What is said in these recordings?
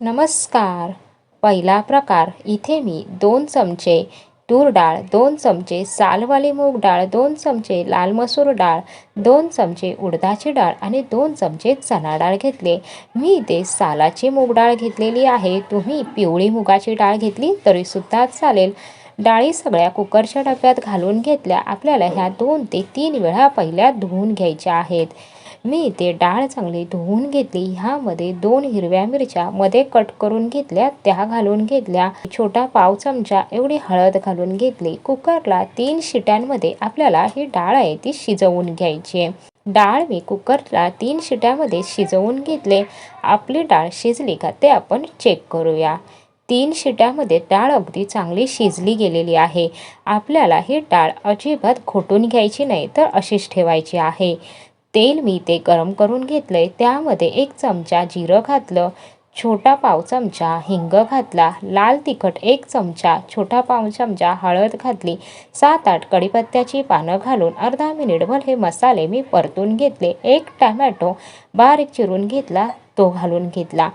नमस्कार. पहिला प्रकार. इथे मी दोन चमचे तूर डाळ दोन चमचे सालवाली मूग डाळ दोन चमचे लाल मसूर डाळ दोन चमचे उडदाची डाळ आणि दोन चमचे चणा डाळ घेतले. मी इथे सालाची मूग डाळ घेतलेली आहे. तुम्ही पिवळी मुगाची डाळ घेतली तरीसुद्धा चालेल. डाळी सगळ्या कुकरच्या डब्यात घालून घेतल्या. आपल्याला ह्या दोन ते तीन वेळा पहिल्या धुवून घ्यायच्या आहेत. मी इथे डाळ चांगली धुवून घेतली. ह्यामध्ये दोन हिरव्या मिरच्या मध्ये कट करून घेतल्या त्या घालून घेतल्या. छोटा पाव चमचा एवढी हळद घालून घेतली. कुकरला तीन शिट्यांमध्ये आपल्याला ही डाळ आहे ती शिजवून घ्यायची. डाळ मी कुकरला तीन शिट्यामध्ये शिजवून घेतले. आपली डाळ शिजली का ते आपण चेक करूया. तीन शिट्यामध्ये डाळ अगदी चांगली शिजली गेलेली आहे. आपल्याला ही डाळ अजिबात घोटून घ्यायची नाही तर अशीच ठेवायची आहे. तेल मी ते गरम करून घेतलंय. त्यामध्ये एक चमचा जिरं घातलं छोटा पाव चमचा हिंग घातला लाल तिखट एक चमचा छोटा पाव चमचा हळद घातली सात आठ कढीपत्त्याची पानं घालून अर्धा मिनिटभर हे मसाले मी परतून घेतले. एक टमॅटो बारीक चिरून घेतला तो घालून घेतला.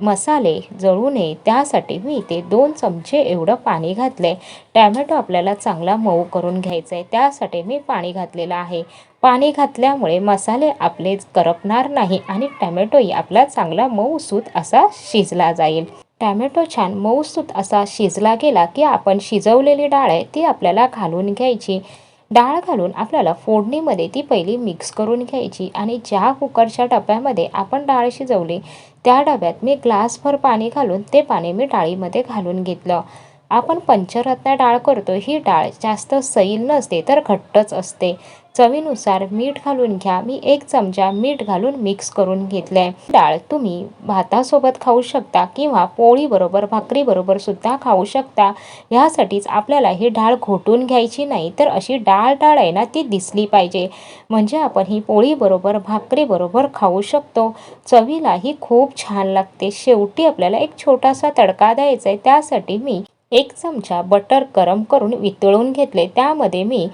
मसाले जळू नये त्यासाठी मी इथे दोन चमचे एवढं पाणी घातले टॅमॅटो आपल्याला चांगला मऊ करून घ्यायचा आहे त्यासाठी मी पाणी घातलेलं आहे. पाणी घातल्यामुळे मसाले आपले करपणार नाही आणि टॅमॅटोही आपला चांगला मऊसूत असा शिजला जाईल. टॅमॅटो छान मऊसूत असा शिजला गेला की आपण शिजवलेली डाळ आहे ती आपल्याला घालून घ्यायची. डाळ घालून आपल्याला फोडणीमध्ये ती पहिली मिक्स करून घ्यायची आणि ज्या कुकरच्या डब्यामध्ये आपण डाळ शिजवली त्या डब्यात मी ग्लासभर पाणी घालून ते पाणी मी डाळीमध्ये घालून घेतलं. आपण पंचरत्न डाळ करतो ही डाळ जास्त सैल नसते तर घट्टच असते. चवीनुसार मीठ घालून घ्या. मी एक चमचा मीठ घालून मिक्स करून घेतले डाळ तुम्ही भातासोबत खाऊ शकता किंवा पोळीबरोबर भाकरीबरोबर सुद्धा खाऊ शकता. ह्यासाठीच आपल्याला ही डाळ घोटून घ्यायची नाही तर अशी डाळ डाळ आहे ना ती दिसली पाहिजे. म्हणजे आपण ही पोळीबरोबर भाकरीबरोबर खाऊ शकतो. चवीला ही खूप छान लागते. शेवटी आपल्याला एक छोटासा तडका द्यायचा आहे त्यासाठी मी एक चमचा बटर गरम करून वितळून घेतले. त्यामध्ये मी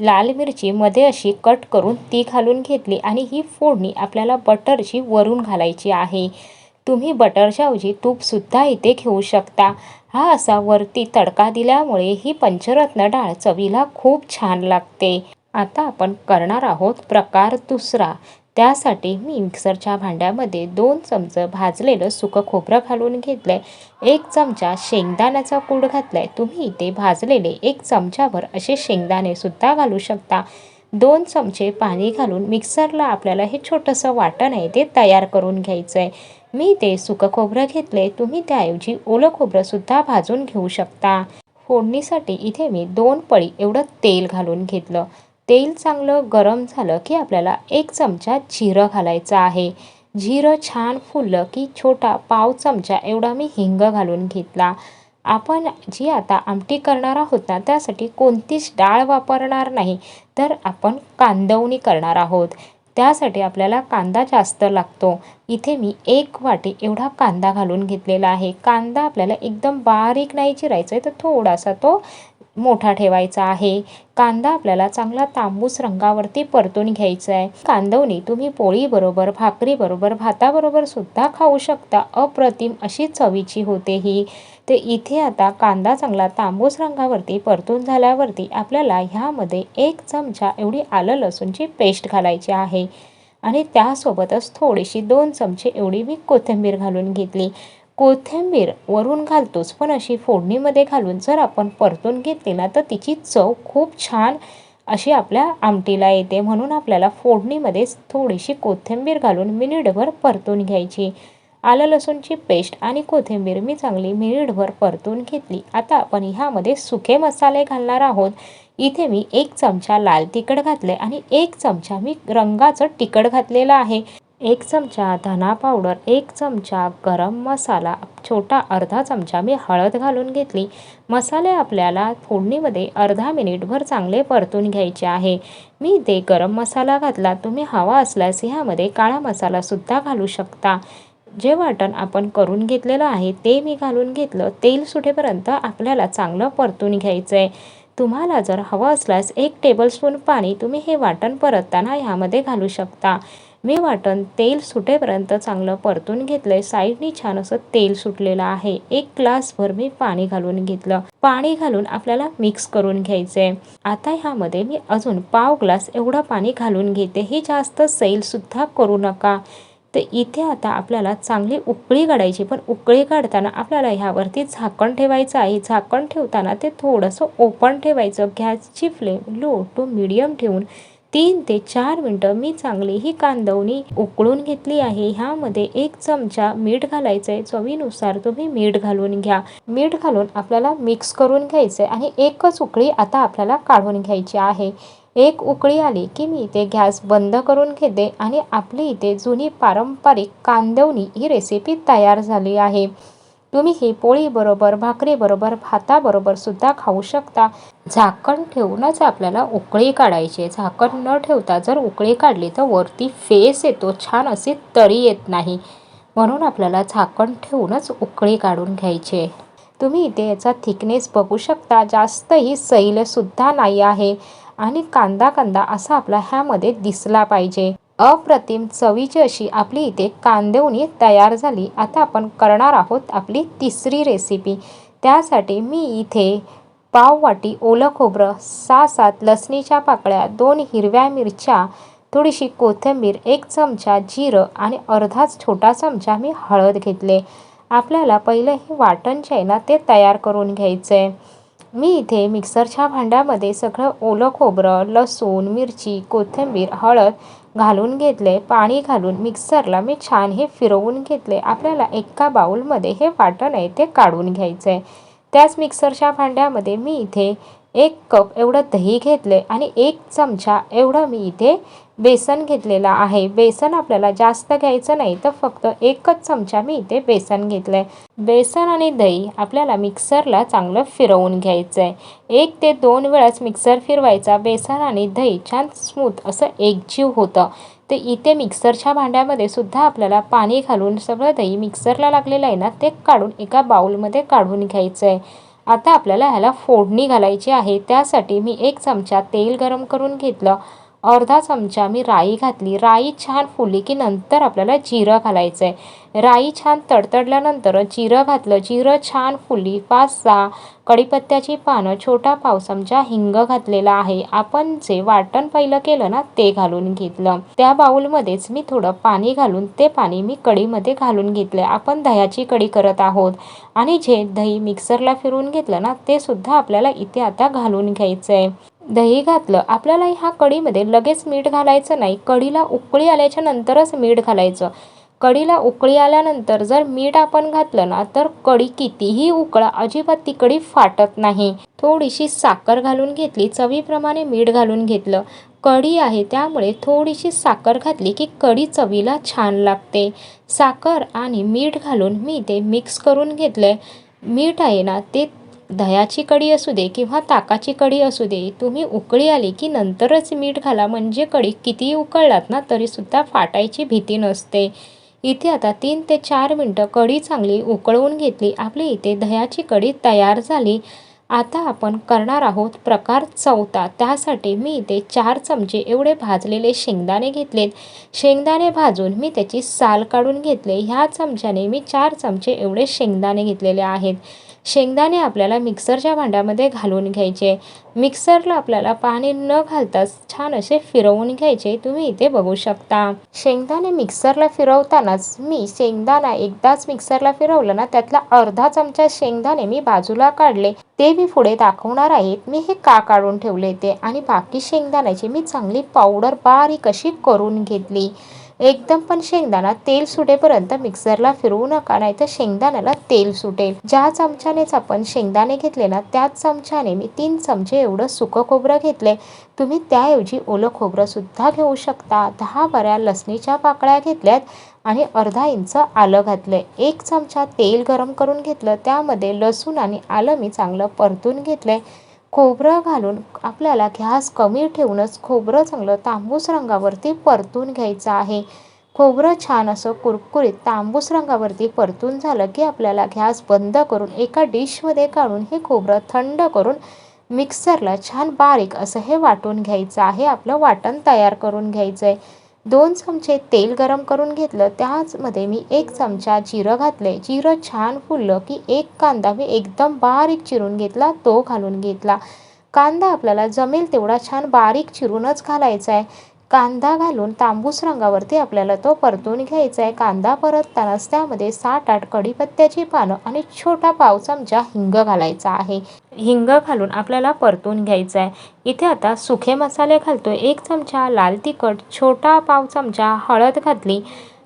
लाल मिरची मध्ये अशी कट करून ती घालून घेतली आणि ही फोडणी आपल्याला बटरची वरून घालायची आहे. तुम्ही बटरच्या ऐवजी तूपसुद्धा इथे घेऊ शकता. हा असा वरती तडका दिल्यामुळे ही पंचरत्न डाळ चवीला खूप छान लागते. आता आपण करणार आहोत प्रकार दुसरा. त्यासाठी मी मिक्सरच्या भांड्यामध्ये दोन चमचं भाजलेलं सुकं खोबरं घालून घेतलं आहे एक चमचा शेंगदाण्याचा कूड घातला आहे तुम्ही इथे भाजलेले एक चमच्यावर असे शेंगदाणेसुद्धा घालू शकता. दोन चमचे पाणी घालून मिक्सरला आपल्याला हे छोटंसं वाटण आहे ते तयार करून घ्यायचं आहे मी ते सुकं खोबरं घेतलं आहे तुम्ही त्याऐवजी ओलं खोबरंसुद्धा भाजून घेऊ शकता. फोडणीसाठी इथे मी दोन पळी एवढं तेल घालून घेतलं. तेल चांगलं गरम झालं की आपल्याला एक चमचा जिरं घालायचं आहे. जिरं छान फुललं की छोटा पाव चमचा एवढा मी हिंग घालून घेतला. आपण जी आता आमटी करणार आहोत ना त्यासाठी कोणतीच डाळ वापरणार नाही तर आपण कांदवणी करणार आहोत. त्यासाठी आपल्याला कांदा जास्त लागतो. इथे मी एक वाटी एवढा कांदा घालून घेतलेला आहे. कांदा आपल्याला एकदम बारीक नाही चिरायचा आहे तर थोडासा तो मोठा ठेवायचा आहे. कांदा आपल्याला चांगला तांबूस रंगावरती परतून घ्यायचा आहे. कांदवणी तुम्ही पोळीबरोबर भाकरीबरोबर भाताबरोबर सुद्धा खाऊ शकता. अप्रतिम अशी चवीची होते ही. तर इथे आता कांदा चांगला तांबूस रंगावरती परतून झाल्यावरती आपल्याला ह्यामध्ये एक चमचा एवढी आलं लसूणची पेस्ट घालायची आहे. आणि त्यासोबतच थोडीशी दोन चमचे एवढी मी कोथिंबीर घालून घेतली. कोथिंबीर वरून घालतोच पण अशी फोडणीमध्ये घालून जर आपण परतून घेतली ना तर तिची चव खूप छान अशी आपल्या आमटीला येते. म्हणून आपल्याला फोडणीमध्येच थोडीशी कोथिंबीर घालून मिनिटभर परतून घ्यायची. आलं लसूणची पेस्ट आणि कोथिंबीर मी चांगली मिनिटभर परतून घेतली. आता आपण ह्यामध्ये सुके मसाले घालणार आहोत. इथे मी एक चमचा लाल तिखट घातले आणि एक चमचा मी रंगाचं तिखट घातलेलं आहे. एक चमचा धना पावडर एक चमचा गरम मसाला छोटा अर्धा चमचा मी हळद घालून घेतली. मसाले आपल्याला फोडणीमध्ये अर्धा मिनिटभर चांगले परतून घ्यायचे आहे. मी ते गरम मसाला घातला. तुम्ही हवा असल्यास ह्यामध्ये काळा मसालासुद्धा घालू शकता. जे वाटण आपण करून घेतलेलं आहे ते मी घालून घेतलं. तेल सुटेपर्यंत आपल्याला चांगलं परतून घ्यायचं आहे तुम्हाला जर हवं असल्यास एक टेबलस्पून पाणी तुम्ही हे वाटण परतताना ह्यामध्ये घालू शकता. मी वाटण तेल सुटेपर्यंत चांगलं परतून घेतलंय. साईडनी छान असं तेल सुटलेलं आहे. एक ग्लासभर मी पाणी घालून घेतलं. पाणी घालून आपल्याला मिक्स करून घ्यायचंय. आता ह्यामध्ये मी अजून पाव ग्लास एवढं पाणी घालून घेते. ही जास्त सैल सुद्धा करू नका. तर इथे आता आपल्याला चांगली उकळी काढायची. पण उकळी काढताना आपल्याला ह्यावरती झाकण ठेवायचं आहे. झाकण ठेवताना ते थोडंसं ओपन ठेवायचं. गॅसची फ्लेम लो टू मिडियम ठेवून तीन ते चार मिनटं मी चांगली ही कांदवणी उकळून घेतली आहे. ह्यामध्ये एक चमचा मीठ घालायचं आहे चवीनुसार तुम्ही मीठ घालून घ्या. मीठ घालून आपल्याला मिक्स करून घ्यायचं आहे आणि एकच उकळी आता आपल्याला काढून घ्यायची आहे. एक उकळी आली की मी इथे गॅस बंद करून घेते आणि आपली इथे जुनी पारंपरिक कांदवणी ही रेसिपी तयार झाली आहे. तुम्ही ही पोळीबरोबर भाकरीबरोबर भाताबरोबर सुद्धा खाऊ शकता. झाकण ठेवूनच आपल्याला उकळी काढायची. झाकण न ठेवता जर उकळी काढली तर वरती फेस येतो. छान असे तरी येत नाही. म्हणून आपल्याला झाकण ठेवूनच उकळी काढून घ्यायची. तुम्ही इथे याचा थिकनेस बघू शकता. जास्तही सैलसुद्धा नाही आहे. आणि कांदा कांदा असा आपला ह्यामध्ये दिसला पाहिजे. अप्रतिम चवीची अशी आपली इथे कांदेवणी तयार झाली. आता आपण करणार आहोत आपली तिसरी रेसिपी त्यासाठी मी इथे पाव वाटी ओलं खोबरं सहा सात लसणीच्या पाकळ्या दोन हिरव्या मिरच्या थोडीशी कोथिंबीर एक चमचा जिरं आणि अर्धाच छोटा चमचा मी हळद घेतले. आपल्याला पहिलं हे वाटण जे आहे ना ते तयार करून घ्यायचं आहे मी इथे मिक्सरच्या भांड्यामध्ये सगळं ओलं खोबरं लसूण मिरची कोथिंबीर हळद घालून घेतले पाणी घालून मिक्सरला मी छान हे फिरवून घेतले. आपल्याला एका बाऊलमध्ये हे वाटण आहे ते काढून घ्यायचं आहे त्याच मिक्सरच्या भांड्यामध्ये मी इथे एक कप एवढं दही घेतले आणि एक चमचा एवढं मी इथे बेसन घेतलेलं आहे. बेसन आपल्याला जास्त घ्यायचं नाही तर फक्त एकच चमचा मी इथे बेसन घेतलं आहे बेसन आणि दही आपल्याला मिक्सरला चांगलं फिरवून घ्यायचं आहे एक ते दोन वेळाच मिक्सर फिरवायचा. बेसन आणि दही छान स्मूथ असं एकजीव होतं. तर इथे मिक्सरच्या भांड्यामध्ये सुद्धा आपल्याला पाणी घालून सगळं दही मिक्सरला लागलेलं आहे ना ते काढून एका बाउलमध्ये काढून घ्यायचं आहे आता आपल्याला ह्याला फोडणी घालायची आहे. त्यासाठी मी एक चमचा तेल गरम करून घेतलं. अर्धा चमचा मी राई घातली. राई छान फुली की नंतर आपल्याला जिरं घालायचं आहे राई छान तडतडल्यानंतर जिरं घातलं. जिरं छान फुली पाच सहा कढीपत्त्याची पानं छोटा पाव चमचा हिंग घातलेला आहे. आपण जे वाटण पहिलं केलं ना ते घालून घेतलं. त्या बाउलमध्येच मी थोडं पाणी घालून ते पाणी मी कढीमध्ये घालून घेतलं आपण दह्याची कढी करत आहोत. आणि जे दही मिक्सरला फिरून घेतलं ना ते सुद्धा आपल्याला इथे आता घालून घ्यायचं आहे दही घातलं. आपल्याला ह्या कढीमध्ये लगेच मीठ घालायचं नाही. कढीला उकळी आल्याच्या नंतरच मीठ घालायचं. कढीला उकळी आल्यानंतर जर मीठ आपण घातलं ना तर कढी कितीही उकळा अजिबात ती कढी फाटत नाही. थोडीशी साखर घालून घेतली चवीप्रमाणे मीठ घालून घेतलं. कढी आहे त्यामुळे थोडीशी साखर घातली की कढी चवीला छान लागते. साखर आणि मीठ घालून मी ते मिक्स करून घेतलं मीठ आहे ना ते दह्याची कढी असू दे किंवा ताकाची कढी असू दे तुम्ही उकळी आली की नंतरच मीठ घाला. म्हणजे कढी कितीही उकळलात ना तरीसुद्धा फाटायची भीती नसते. इथे आता तीन ते चार मिनटं कढी चांगली उकळवून घेतली. आपली इथे दह्याची कढी तयार झाली. आता आपण करणार आहोत प्रकार चौथा. त्यासाठी मी इथे चार चमचे एवढे भाजलेले शेंगदाणे घेतलेत. शेंगदाणे भाजून मी त्याची साल काढून घेतले. ह्या चमच्याने मी चार चमचे एवढे शेंगदाणे घेतलेले आहेत. शेंगदाणे आपल्याला मिक्सरच्या भांड्यामध्ये घालून घ्यायचे. मिक्सरला आपल्याला पाणी न घालताच छान असे फिरवून घ्यायचे. तुम्ही इथे बघू शकता. शेंगदाणे मिक्सरला फिरवतानाच मी शेंगदाणा एकदाच मिक्सरला फिरवलं ना त्यातला अर्धा चमचा शेंगदाणे मी बाजूला काढले. ते मी पुढे दाखवणार आहेत मी हे का काढून ठेवले ते आणि बाकी शेंगदाण्याची मी चांगली पावडर बारीक अशी करून घेतली. एकदम पण शेंगदाणा तेल सुटेपर्यंत मिक्सरला फिरवू नका नाही तर शेंगदाण्याला तेल सुटेल. ज्या चमच्यानेच आपण शेंगदाणे घेतले ना त्याच चमच्याने मी तीन चमचे एवढं सुकं खोबरं घेतले तुम्ही त्याऐवजी ओलं खोबरं सुद्धा घेऊ शकता. दहा बऱ्या लसणीच्या पाकळ्या घेतल्यात आणि अर्धा इंच आलं घातलं एक चमचा तेल गरम करून घेतलं त्यामध्ये लसूण आणि आलं मी चांगलं परतून घेतलं खोबरं घालून आपल्याला घ्यास कमी ठेवूनच खोबरं चांगलं तांबूस रंगावरती परतून घ्यायचं आहे. खोबरं छान असं कुरकुरीत तांबूस रंगावरती परतून झालं की आपल्याला गॅस बंद करून एका डिशमध्ये काढून हे खोबरं थंड करून मिक्सरला छान बारीक असं हे वाटून घ्यायचं आहे. आपलं वाटण तयार करून घ्यायचं आहे दोन चमचे तेल गरम करून घेतलं. त्याचमध्ये मी एक चमचा जिरं घातले. जिरं छान फुललं की एक कांदा मी एकदम बारीक चिरून घेतला तो घालून घेतला. कांदा आपल्याला जमेल तेवढा छान बारीक चिरूनच घालायचा आहे. कांदा घालून तांबूस रंगावरती आपल्याला तो परतून घ्यायचा आहे. कांदा परततानाच त्यामध्ये सात आठ कढीपत्त्याची पानं आणि छोटा पाव चमचा हिंग घालायचा आहे. हिंग घालून आपल्याला परतून घ्यायचं आहे. इथे आता सुखे मसाले घालतो एक चमचा लाल तिखट छोटा पाव चमचा हळद घातली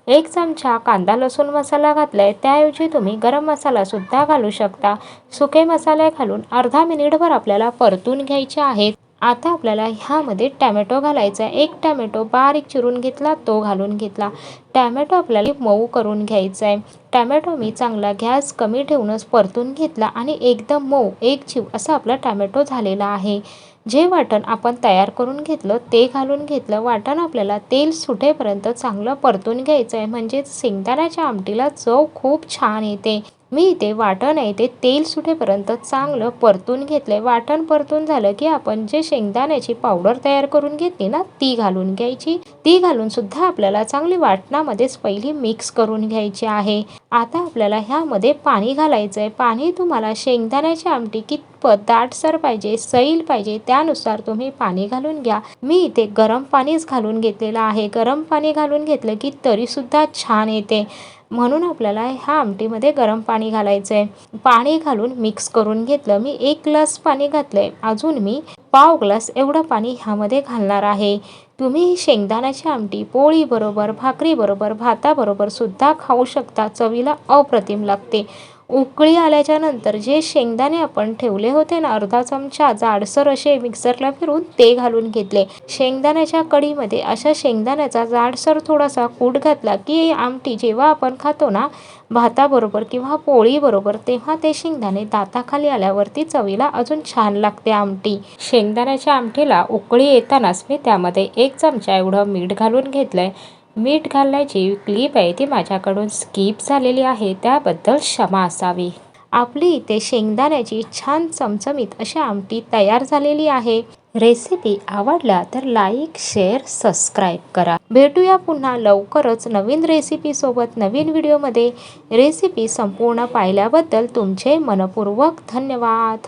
एक चमचा कांदा लसूण मसाला घातलाय. त्याऐवजी तुम्ही गरम मसालासुद्धा घालू शकता. सुके मसाले घालून अर्धा मिनिटभर आपल्याला परतून घ्यायचे आहेत. आता आपल्याला ह्यामध्ये टॅमॅटो घालायचा आहे. एक टॅमॅटो बारीक चिरून घेतला तो घालून घेतला. टॅमॅटो आपल्याला मऊ करून घ्यायचा आहे. टॅमॅटो मी चांगला गॅस कमी ठेवूनच परतून घेतला आणि एकदम मऊ एक जीव असा आपला टॅमॅटो झालेला आहे. जे वाटण आपण तयार करून घेतलं ते घालून घेतलं. वाटण आपल्याला तेल सुटेपर्यंत चांगलं परतून घ्यायचं आहे. म्हणजेच शेंगदाण्याच्या आमटीला चव खूप छान येते. मी इथे वाटण आहे ते तेल सुटेपर्यंत चांगलं परतून घेतलंय. वाटण परतून झालं की आपण जे शेंगदाण्याची पावडर तयार करून घेतली ना ती घालून घ्यायची. ती घालून सुद्धा आपल्याला चांगली वाटणामध्येच पहिली मिक्स करून घ्यायची आहे. आता आपल्याला ह्यामध्ये पाणी घालायचं आहे पाणी तुम्हाला शेंगदाण्याची आमटी कितपत दाटसर पाहिजे सैल पाहिजे त्यानुसार तुम्ही पाणी घालून घ्या. मी इथे गरम पाणीच घालून घेतलेलं आहे. गरम पाणी घालून घेतलं की तरीसुद्धा छान येते. म्हणून आपल्याला ह्या आमटीमध्ये गरम पाणी घालायचं आहे पाणी घालून मिक्स करून घेतलं. मी एक ग्लास पाणी घातलंय. अजून मी पाव ग्लास एवढं पाणी ह्यामध्ये घालणार आहे. तुम्ही ही शेंगदाण्याची आमटी पोळीबरोबर भाकरीबरोबर भाताबरोबर सुद्धा खाऊ शकता. चवीला अप्रतिम लागते. उकळी आल्याच्यानंतर जे शेंगदाणे आपण ठेवले होते ना अर्धा चमचा जाडसर असे मिक्सरला फिरून ते घालून घेतले. शेंगदाण्याच्या कढीमध्ये अशा शेंगदाण्याचा जाडसर थोडासा कूट घातला की आमटी जेव्हा आपण खातो ना भाताबरोबर किंवा पोळीबरोबर तेव्हा ते शेंगदाणे दाताखाली आल्यावरती चवीला अजून छान लागते आमटी. शेंगदाण्याच्या आमटीला उकळी येतानाच मी त्यामध्ये एक चमचा एवढं मीठ घालून घेतलंय. मीठ घालण्याची क्लिप आहे ती माझ्याकडून स्किप झालेली आहे त्याबद्दल क्षमा असावी. आपली इथे शेंगदाण्याची छान चमचमीत अशी आमटी तयार झालेली आहे. रेसिपी आवडल्या तर लाईक शेअर सबस्क्राईब करा. भेटूया पुन्हा लवकरच नवीन रेसिपीसोबत नवीन व्हिडिओमध्ये रेसिपी संपूर्ण पाहिल्याबद्दल तुमचे मनपूर्वक धन्यवाद.